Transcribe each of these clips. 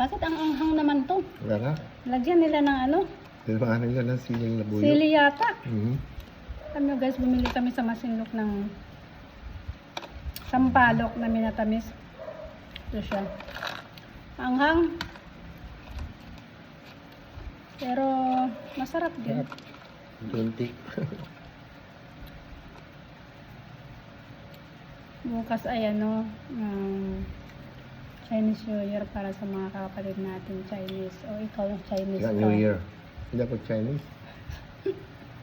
Bakit ang anghang naman to? Wala nga. Lagyan nila ng ano? Tinamahan nila ng siling na buyo. Sili yata. Mhm. Alam nyo guys, bumili kami sa Masinlok ng sampalok na minatamis. Ito siya. Anghang. Pero masarap din. Tunti. Bukas ay ano, um, Chinese New Year para sa mga kapatid natin Chinese. O ikaw yung Chinese Kaya ka. New Year. Hindi ako Chinese.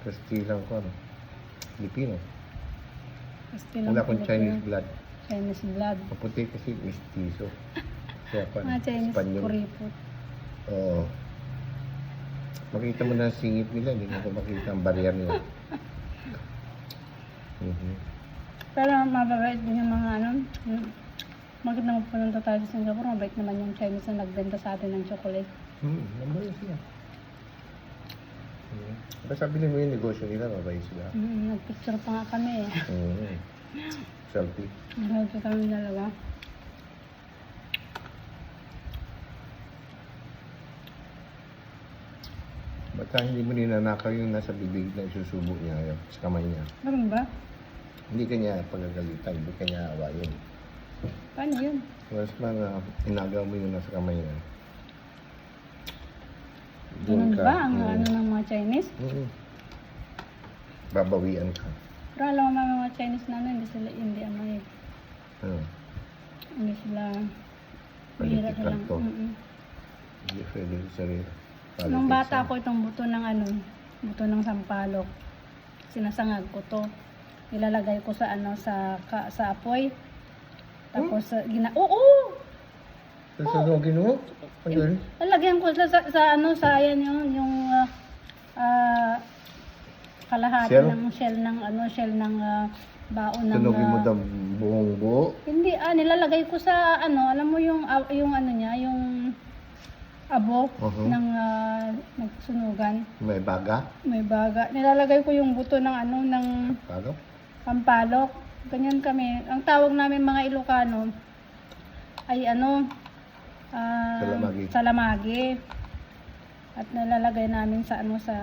Kastilang ko ano. Filipino. Wala akong. Chinese blood. Chinese blood. Maputi kasi mestizo. Kaya pa, Mga Chinese Espanyol. kuripot. Oo. Makita mo na ang singit nila, hindi ko makita ang barrier nila. Mhm. Pero mababait din yung mga ano, bakit nang pumunta tayo sa Singapore, mabait naman yung Chinese na nagbenta sa atin ng chocolate. Hmm, mabait sila. Hmm. Basta sabi mo yung negosyo nila, mabait sila. Mm, nagpicture pa nga kami eh. Hmm. Selfie. Nagpicture kami dalawa. Basta hindi mo ninanakaw yung nasa bibig na isusubo niya yun, sa kamay niya. Meron ba? Hindi kanya pagagalitan, hindi kanya awayin. Paano yun? Mas mga inagaw mo yung nasa kamay niya. Ganun ba ang mm. ano ng mga Chinese? Mm. Babawian ka. Pero alam mo mga Chinese na ano, hindi sila, hindi ano eh. Ano? Hindi sila, bihira Political lang. to. Mm-mm. Hindi pwede sa sarili. Nung bata yan. ko itong buto ng ano, buto ng sampalok. Sinasangag ko to. Ilalagay ko sa ano sa ka, sa apoy. Tapos sa gina Oo! Sasunogin mo? Ayun. Lalagyan ko sa, sa, sa ano sa ayan yung yung ah, ah, kalahati Shell? ng shell ng ano shell ng ah, baon ng Sunogin mo ah, daw buong buo. Hindi ah nilalagay ko sa ano alam mo yung ah, yung ano niya yung abo Mhm. ng ah, nagsunugan. May baga. May baga. Nilalagay ko yung buto ng ano ng Paano? pampalok. Ganyan kami. Ang tawag namin mga Ilocano ay ano ah, Salamagi. salamagi. At nilalagay namin sa ano sa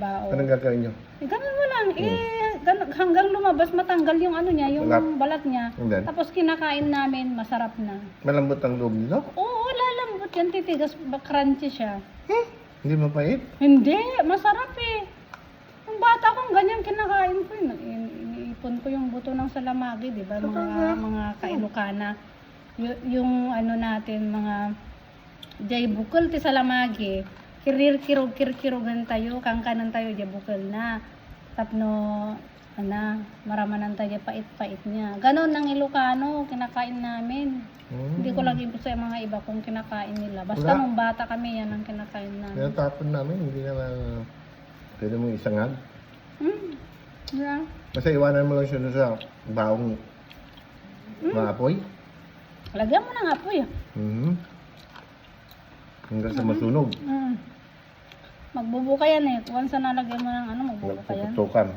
bao. Anong gagawin nyo? Eh, ganun mo lang. Eh, ganun, hanggang lumabas matanggal yung ano niya, yung Balat. balat niya. Then? Tapos kinakain namin, masarap na. Malambot ang loob nito? Oo, lalambot yan, titigas, crunchy siya. Hindi mapait? Hindi, masarap eh. Yung bata kong ganyan kinakain ko yun. In- Iniipon ko yung buto ng salamagi, di ba? Mga, mga kailokana. Y- yung ano natin, mga jay bukol ti salamagi. Kirir kirog kir kirogan tayo, kangkanan tayo jay bukol na. Tapno, ana, maramanan tayo pait-pait niya. Ganon ng Ilocano, kinakain namin. Hmm. Hindi ko lagi po sa mga iba kung kinakain nila. Basta Wala. nung bata kami, yan ang kinakain namin. Tinatapon namin, hindi naman pwede mong isangag. Hmm. Yeah. Basta iwanan mo lang siya doon sa baong maapoy. Lagyan mo ng apoy. Mhm. Hanggang sa masunog. Mm. Magbubuka yan eh. Once na nalagyan mo ng ano, magbubuka yan. Nagpuputukan.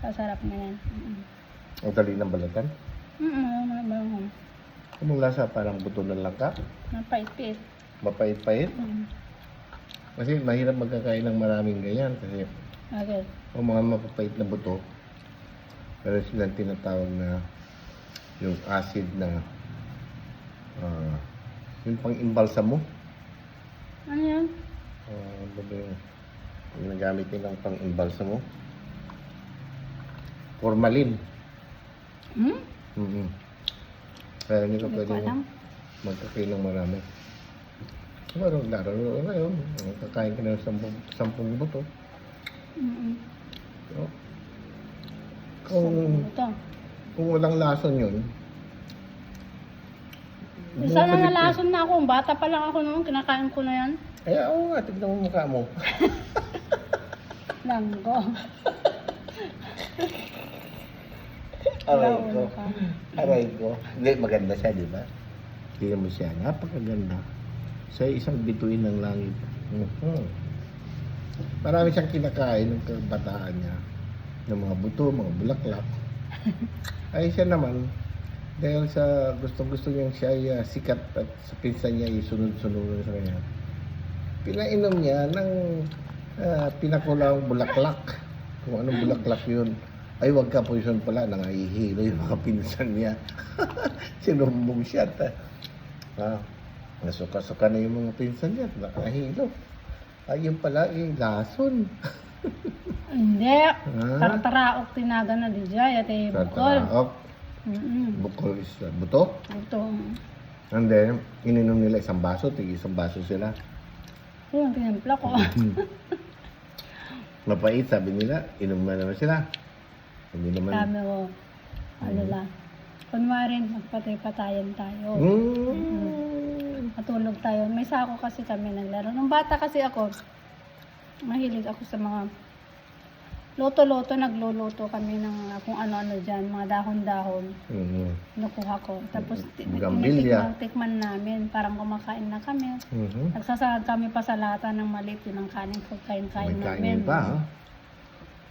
Sasarap na yan. Mm-mm. Ang dali ng balatan. Mm-mm. Ano mo na ba yung Anong lasa? Parang buto ng langka. napait-pait. Mapait-pait. Mm. Kasi mahirap magkakain ng maraming ganyan. Kasi Okay. ang mga mapapait na buto, pero silang tinatawag na yung acid na ah yung pang-imbalsa mo. Ano yan? Ah, ano ba yung yung nagamit nilang pang-imbalsa mo? Formalin. Hmm? Mm Kaya hindi ka Hindi ko pwede alam. magkakain ng marami. Pero laro ngayon, kakain ka ng sampung, sampung buto. Mm-mm. So, kung, kung walang lason yun, Isa na nalason na ako. Bata pa lang ako noon. Kinakain ko na yan. Eh, oo nga, tignan mo mukha mo. Langgo. Aray ko. Aray ko. Hindi, maganda siya, di ba? Tingnan mo siya, napakaganda. Sa isang bituin ng langit. Mhm. Marami siyang kinakain ng kabataan niya. Ng mga buto, mga bulaklak. Ay siya naman, Dahil sa gustong-gusto niyang siya ay ah, sikat at sa pinsan niya isunod-sunod sa kanya. Pinainom niya ng ah, pinakulang bulaklak. Kung anong bulaklak yun. Ay, wag ka poison pala, nangahihilo yung mga pinsan niya. Sinumbong siya. Ta. Ah, nasuka-suka na yung mga pinsan niya, nakahilo. Ay, yun pala, eh, lason. Hindi. Ah, Tara-taraok tinaga na di jay at eh, bukol. Tataraok. Mm-mm. Bukol is uh, buto. Ito. And then, ininom nila isang baso, tig isang baso sila. Yung tinimpla ko. Mapait, sabi nila, inom na naman sila. Hindi naman. Sabi ko, ano lang. Kunwari, magpatay-patayan tayo. Mm. Matulog tayo. May sako kasi kami naglaro. Nung bata kasi ako, mahilig ako sa mga loto-loto. Nagluluto kami ng uh, kung ano-ano dyan. Mga dahon-dahon. Mm. Nakuha ko. Tapos, Bugambilya. tinitikman tikman namin. Parang kumakain na kami. Mhm. Nagsasahag kami pa sa lata ng maliit. Yun ang kanin ko. Kain-kain May namin. kanin pa, ha?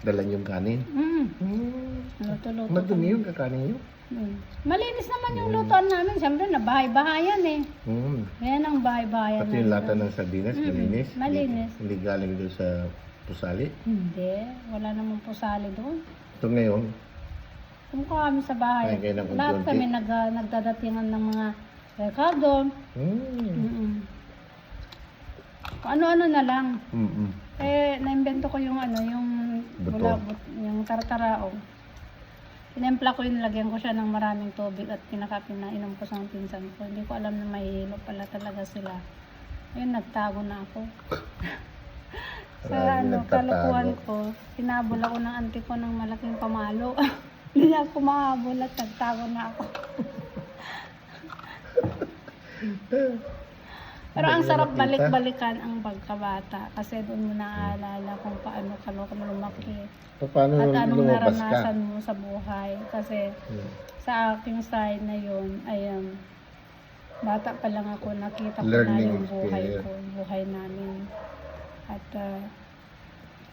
Dala yung kanin. Mm. Mm. Luto-luto. Madumi yung kakanin nyo. Mm. Malinis naman yung lutoan namin. Siyempre, nabahay-bahayan eh. Mm. Yan ang bahay-bahayan. Pati yung namin. lata ng sardinas, Mm, malinis. malinis. Hindi, galing doon sa pusali. Hindi. Wala namang pusali doon. Ito ngayon, Kumukuha kami sa bahay. Kayo ng Lahat unti-unti. kami nag, nagdadatingan ng mga rekado. mm. Mm-mm. Kung ano-ano na lang. Mm-mm. Eh, naimbento ko yung ano, yung Buto. bula, but, yung tartarao. Tinempla ko yun, nilagyan ko siya ng maraming tubig at pinakapin na inom ko sa pinsan ko. Hindi ko alam na mahihilo pala talaga sila. Ayun, nagtago na ako. sa ano, kalukuhan ko, hinabol ako ng auntie ko ng malaking pamalo. Hindi niya ako mahabol at nagtago na ako. Pero ang sarap balik-balikan ang pagkabata kasi doon mo naaalala kung paano ka lumaki. So, paano At anong lumabas ka? naranasan mo sa buhay. Kasi Mm. sa aking side na yun, ay um, bata pa lang ako, nakita ko na Learning yung buhay experience. ko, buhay namin. At uh,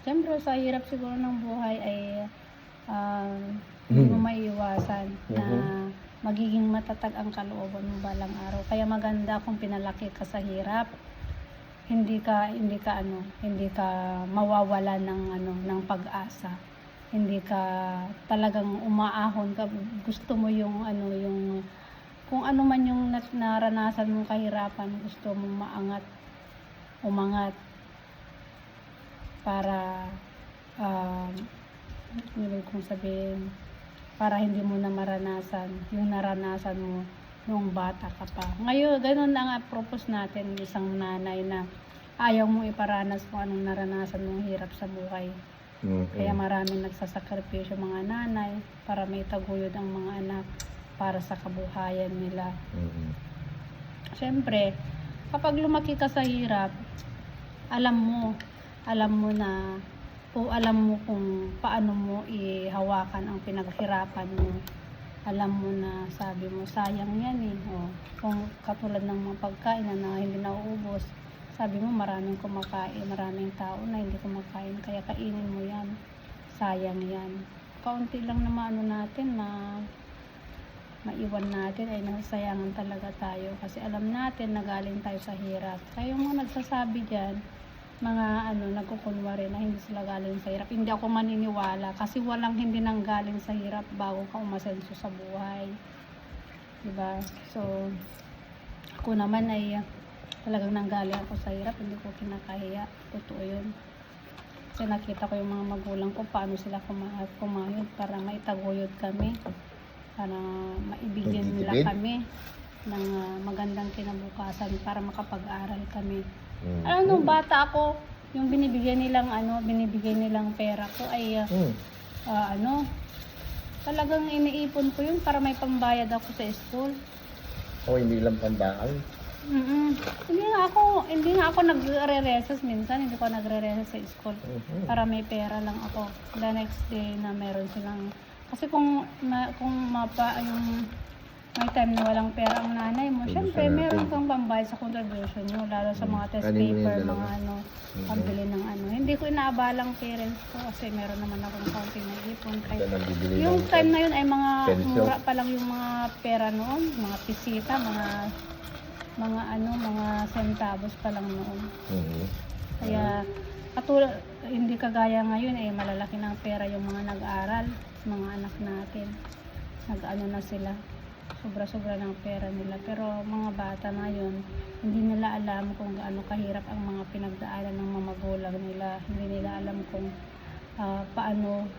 siyempre sa hirap siguro ng buhay ay um, hindi mo Mhm. maiiwasan na Mhm. Magiging matatag ang kalooban mo balang araw. Kaya maganda kung pinalaki ka sa hirap. Hindi ka hindi ka ano, hindi ka mawawala ng ano ng pag-asa. Hindi ka talagang umaahon ka gusto mo yung ano yung kung ano man yung nas- naranasan mong kahirapan, gusto mong maangat, umangat para um, ibig kong sabihin, para hindi mo na maranasan yung naranasan mo nung bata ka pa. Ngayon, ganun ang apropos natin, isang nanay na ayaw mo iparanas kung anong naranasan mong hirap sa buhay. Mm, Kaya maraming nagsasakripisyo mga nanay para may taguyod ang mga anak para sa kabuhayan nila. Mm. Siyempre, kapag lumaki ka sa hirap, alam mo, alam mo na, o alam mo kung paano mo ihawakan ang pinaghirapan mo. Alam mo na sabi mo, sayang yan eh. O, kung katulad ng mga pagkain na, na hindi nauubos, sabi mo maraming kumakain, maraming tao na hindi kumakain, kaya kainin mo yan. Sayang yan. Kaunti lang na maano natin, ma maiwan natin ay nasasayangan talaga tayo kasi alam natin na galing tayo sa hirap. Yung mga nagsasabi dyan, mga ano, nagkukunwari na hindi sila galing sa hirap. Hindi ako maniniwala kasi walang hindi nang galing sa hirap bago ka umasenso sa buhay. Diba? So, ako naman ay talagang nanggaling ako sa hirap, hindi ko kinakahiya. Totoo yun. Kasi nakita ko yung mga magulang ko, paano sila kuma- kumayod para maitaguyod kami. Para maibigyan nila kami ng ah, magandang kinabukasan para makapag-aral kami. Mm. Alam nung bata ako, yung binibigyan nilang ano, binibigyan nilang pera ko ay ah, Mm. ah, ano, talagang iniipon ko yun para may pambayad ako sa school. O, hindi lang pandaan. mm Hindi nga ako, hindi nga ako nagre-recess minsan, hindi ko nagre-recess sa school. Mhm. Para may pera lang ako. The next day na meron silang kasi kung ma, kung mapa yung may time na walang pera ang nanay mo. Ubus Siyempre, na natin. meron kang pambayad sa contribution mo, lalo sa mga test yung paper, dalawa. mga ano, Mhm. pambili ng ano. Hindi ko inaabalang parents ko kasi meron naman akong counting na ipon. Ito Kahit yung ng- time na yun ay mga mura pa lang yung mga pera noon, mga pisita, mga mga ano, mga centavos pa lang noon. Mhm. Kaya katulad hindi kagaya ngayon eh malalaki ng pera yung mga nag-aral, mga anak natin. Nag-ano na sila. Sobra-sobra ng pera nila. Pero mga bata ngayon, hindi nila alam kung gaano kahirap ang mga pinagdaanan ng mga magulang nila. Hindi nila alam kung ah, paano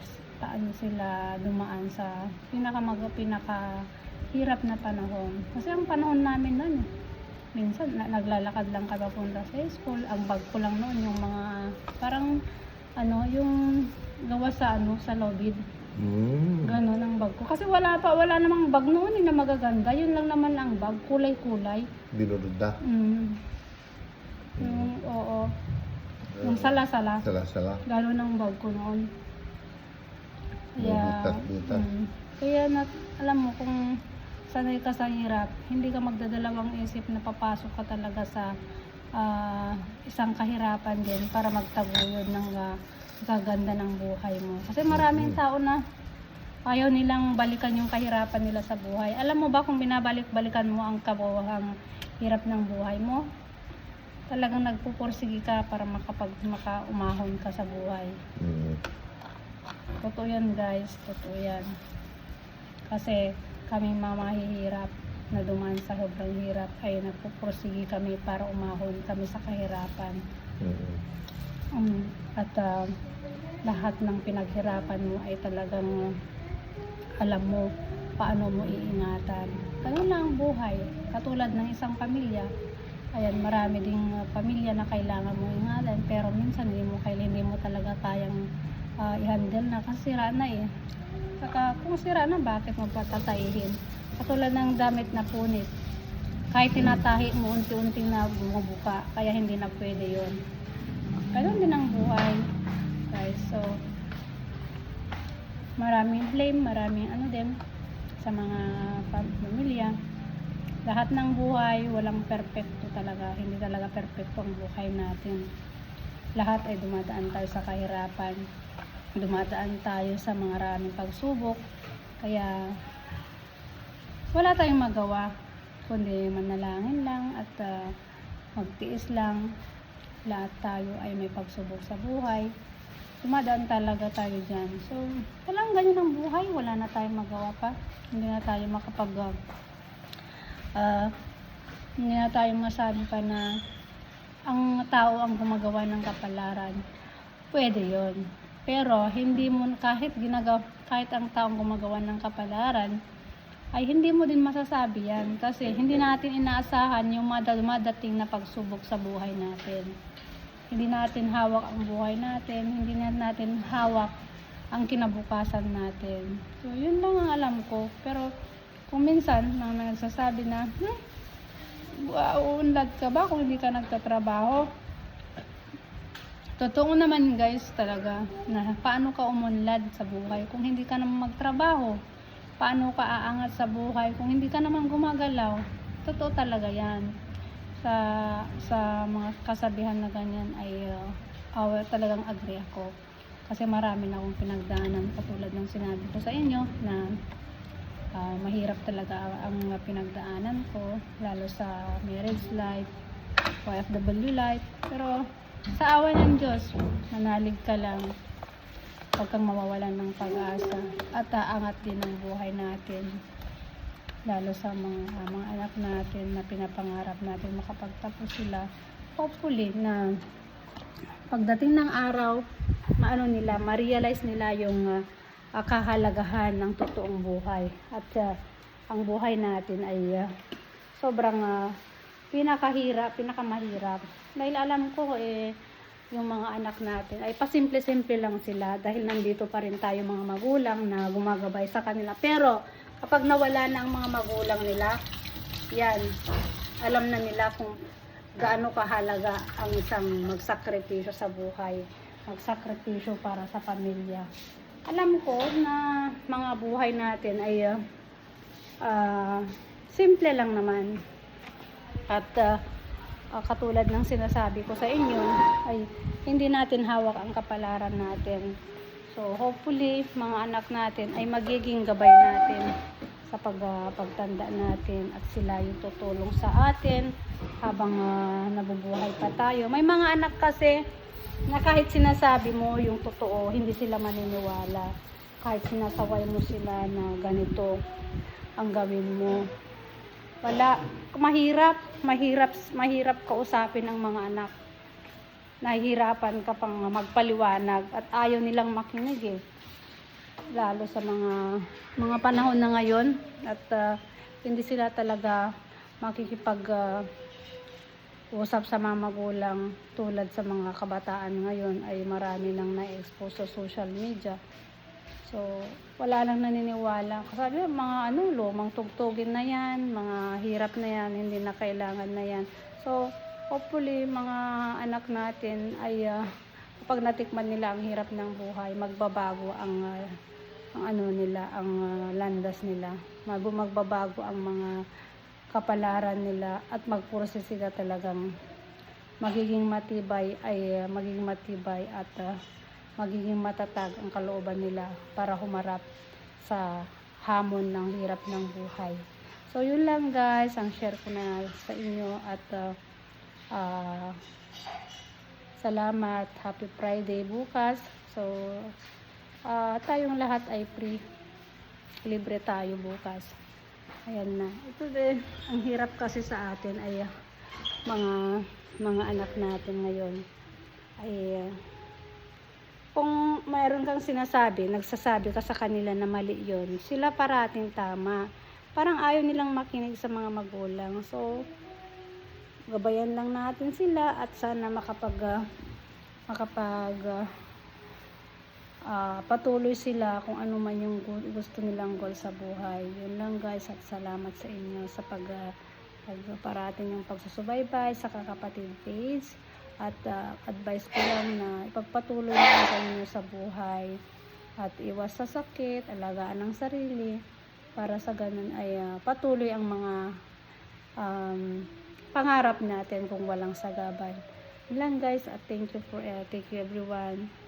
paano sila dumaan sa pinaka pinaka hirap na panahon. Kasi ang panahon namin noon, minsan na, naglalakad lang ka papunta sa school. Ang bag ko lang noon yung mga parang ano, yung gawa sa ano sa lobid. Mm. Ganon ang bag ko. Kasi wala pa, wala namang bag noon eh, na magaganda. Yun lang naman ang bag, kulay-kulay. Binuruda. Mm. Yung, oo. Yung sala-sala. Sala-sala. Gano'n ang bag ko noon. Kaya, mm, kaya na, alam mo, kung sanay ka sa hirap, hindi ka magdadalawang isip na papasok ka talaga sa ah, isang kahirapan din para magtaguyod ng ah, gaganda ng buhay mo. Kasi maraming tao na ayaw nilang balikan yung kahirapan nila sa buhay. Alam mo ba kung binabalik-balikan mo ang kabuhang hirap ng buhay mo, talagang nagpupursige ka para makapag makaumahon ka sa buhay. Mm. Totoo yan guys, totoo yan. Kasi kami mga mahihirap na dumaan sa sobrang hirap ay nagpupursige kami para umahon kami sa kahirapan. Mm. Um, at ah, lahat ng pinaghirapan mo ay talagang alam mo paano mo iingatan. Ganun lang ang buhay. Katulad ng isang pamilya. Ayan, marami ding ah, pamilya na kailangan mo ingatan. Pero minsan hindi mo, kailan hindi mo talaga kayang ah, i-handle na kasi na eh. Saka kung sira na, bakit mo patatayihin? Katulad ng damit na punit. Kahit tinatahi mo, unti-unti na bumubuka. Kaya hindi na pwede yon ganun din ang buhay guys. So maraming blame maraming ano din sa mga pam- pamilya. Lahat ng buhay walang perpekto talaga. Hindi talaga perpekto ang buhay natin. Lahat ay dumadaan tayo sa kahirapan. Dumadaan tayo sa mga maraming pagsubok. Kaya wala tayong magawa kundi manalangin lang at ah, magtiis lang lahat tayo ay may pagsubok sa buhay. Dumadaan talaga tayo dyan. So, walang ganyan ang buhay. Wala na tayong magawa pa. Hindi na tayo makapag... ah, hindi na tayo masabi pa na ang tao ang gumagawa ng kapalaran. Pwede yon Pero, hindi mo, kahit ginagawa, kahit ang tao ang gumagawa ng kapalaran, ay hindi mo din masasabi yan kasi hindi natin inaasahan yung mada- dumadating na pagsubok sa buhay natin. Hindi natin hawak ang buhay natin, hindi na natin hawak ang kinabukasan natin. So, yun lang ang alam ko. Pero, kung minsan, mga nagsasabi na, hmm, uunlad ka ba kung hindi ka nagtatrabaho? Totoo naman guys talaga na paano ka umunlad sa buhay kung hindi ka naman magtrabaho paano ka aangat sa buhay kung hindi ka naman gumagalaw. Totoo talaga yan. Sa sa mga kasabihan na ganyan ay uh, awa- talagang agree ako. Kasi marami na akong pinagdaanan katulad ng sinabi ko sa inyo na ah, mahirap talaga ang pinagdaanan ko lalo sa marriage life, OFW life. Pero sa awa ng Diyos, manalig ka lang huwag kang mawawalan ng pag-asa at aangat din ang buhay natin lalo sa mga, ah, mga anak natin na pinapangarap natin makapagtapos sila. Hopefully na pagdating ng araw maano nila ma-realize nila yung ah, ah, kahalagahan ng totoong buhay. At ah, ang buhay natin ay ah, sobrang ah, pinakahirap, pinakamahirap. Dahil alam ko eh yung mga anak natin ay pasimple-simple lang sila dahil nandito pa rin tayo mga magulang na gumagabay sa kanila. Pero kapag nawala na ang mga magulang nila, yan, alam na nila kung gaano kahalaga ang isang magsakripisyo sa buhay, magsakripisyo para sa pamilya. Alam ko na mga buhay natin ay uh, simple lang naman. At ah, ah, katulad ng sinasabi ko sa inyo, ay hindi natin hawak ang kapalaran natin. So hopefully, mga anak natin ay magiging gabay natin sa pag, ah, pagtanda natin at sila yung tutulong sa atin habang ah, nabubuhay pa tayo. May mga anak kasi na kahit sinasabi mo yung totoo, hindi sila maniniwala. Kahit sinasaway mo sila na ganito ang gawin mo. Wala, mahirap, mahirap, mahirap kausapin ang mga anak. Nahihirapan ka pang magpaliwanag at ayaw nilang makinig eh. Lalo sa mga mga panahon na ngayon at ah, hindi sila talaga makikipag ah, usap sa mga magulang tulad sa mga kabataan ngayon ay marami nang na-expose sa social media. So, wala lang naniniwala. Kasi mga ano, lumang tugtugin na yan, mga hirap na yan, hindi na kailangan na yan. So, hopefully, mga anak natin ay ah, kapag natikman nila ang hirap ng buhay, magbabago ang ah, ang ano nila, ang ah, landas nila. Mag magbabago ang mga kapalaran nila at magpurse sila talagang magiging matibay ay uh, magiging matibay at uh, magiging matatag ang kalooban nila para humarap sa hamon ng hirap ng buhay. So yun lang guys, ang share ko na sa inyo at uh, uh, salamat. Happy Friday bukas. So uh, tayong lahat ay free. Libre tayo bukas. Ayan na. Ito din, ang hirap kasi sa atin ay ah, mga mga anak natin ngayon ay ah, kung mayroon kang sinasabi, nagsasabi ka sa kanila na mali yon sila parating tama. Parang ayaw nilang makinig sa mga magulang. So, gabayan lang natin sila at sana makapag ah, makapag ah, patuloy sila kung ano man yung gu- gusto nilang goal sa buhay. Yun lang guys at salamat sa inyo sa pag ah, pagparating yung pagsusubaybay sa kakapatid page at ah, advice ko lang na ipagpatuloy lang kayo sa buhay at iwas sa sakit, alagaan ng sarili para sa ganun ay ah, patuloy ang mga um, pangarap natin kung walang sagabal. Lang guys at thank you for uh, thank you everyone.